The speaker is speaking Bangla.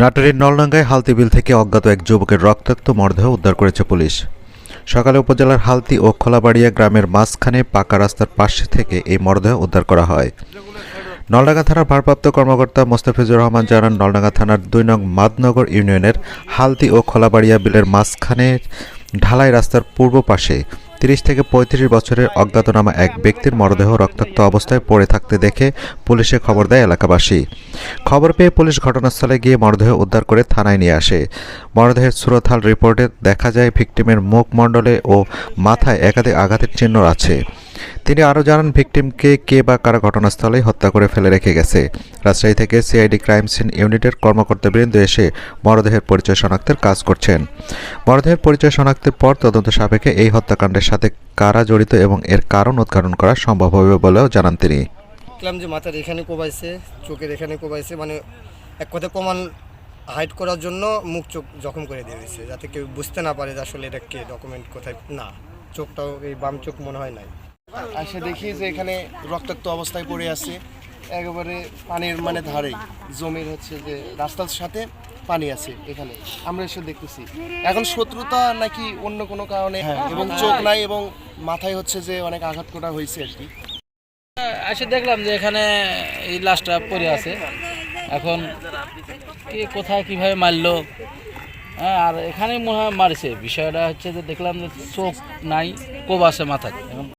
নাটোরের নলডাঙ্গায় হালতি বিল থেকে অজ্ঞাত এক যুবকের রক্তাক্ত মরদেহ উদ্ধার করেছে পুলিশ। সকালে উপজেলার হালতি ও খোলাবাড়িয়া গ্রামের মাঝখানে পাকা রাস্তার পাশে থেকে এই মরদেহ উদ্ধার করা হয়। নলডাঙ্গা থানার ভারপ্রাপ্ত কর্মকর্তা মোস্তাফিজুর রহমান জানান, নলডাঙ্গা থানার দুই নং মাদনগর ইউনিয়নের হালতি ও খোলাবাড়িয়া বিলের মাঝখানে ঢালাই রাস্তার পূর্ব পাশে তিরিশ থেকে পঁয়ত্রিশ বছরের অজ্ঞাতনামা এক ব্যক্তির মরদেহ রক্তাক্ত অবস্থায় পড়ে থাকতে দেখে পুলিশে খবর দেয় এলাকাবাসী। খবর পেয়ে পুলিশ ঘটনাস্থলে গিয়ে মরদেহ উদ্ধার করে থানায় নিয়ে আসে। মরদেহের সুরতহাল রিপোর্টে দেখা যায়, ভিকটিমের মুখমণ্ডলে ও মাথায় একাধিক আঘাতের চিহ্ন আছে। তিনি আরও জানান, ভিকটিমকে কে বা কারা ঘটনাস্থলেই হত্যা করে ফেলে রেখে গেছে। রাজশাহী থেকে সিআইডি ক্রাইম সিন ইউনিটের কর্মকর্তাবৃন্দ এসে মরদেহের পরিচয় শনাক্তের কাজ করছেন। মরদেহের পরিচয় শনাক্তের পর তদন্ত সাপেক্ষে এই হত্যাকাণ্ডের সাথে কারা জড়িত এবং এর কারণ উদ্ঘাটন করা সম্ভব হবে বলেও জানান তিনি। দেখলাম যে মাথার এখানে কোবাইছে, চোখের এখানে কোবাইছে মানে এক কথা প্রমাণ হাইড করার জন্য মুখ চোখ জখম করে দিয়ে দিয়েছে, যাতে কেউ বুঝতে না পারে যে আসলে এটা কে ডকুমেন্ট কোথায়, না। চোখটাও এই বাম চোখ মনে হয় নাই। এসে দেখি যে এখানে রক্তাক্ত অবস্থায় পড়ে আছে। একেবারে পানির মানে ধারে জমির হচ্ছে যে রাস্তার সাথে পানি আছে এখানে। আমরা এসে দেখতেছি। এখন শত্রুতা নাকি অন্য কোনো কারণে? এবং চোখ নাই এবং মাথায় হচ্ছে যে অনেক আঘাত করা হয়েছে আর কি। এসে দেখলাম যে এখানে এই লাশটা পড়ে আছে। এখন কে কোথায় কীভাবে মারলো? হ্যাঁ আর এখানেই মনে হয় মারছে। বিষয়টা হচ্ছে যে দেখলাম যে চোখ নাই কোব আছে মাথায়। এখন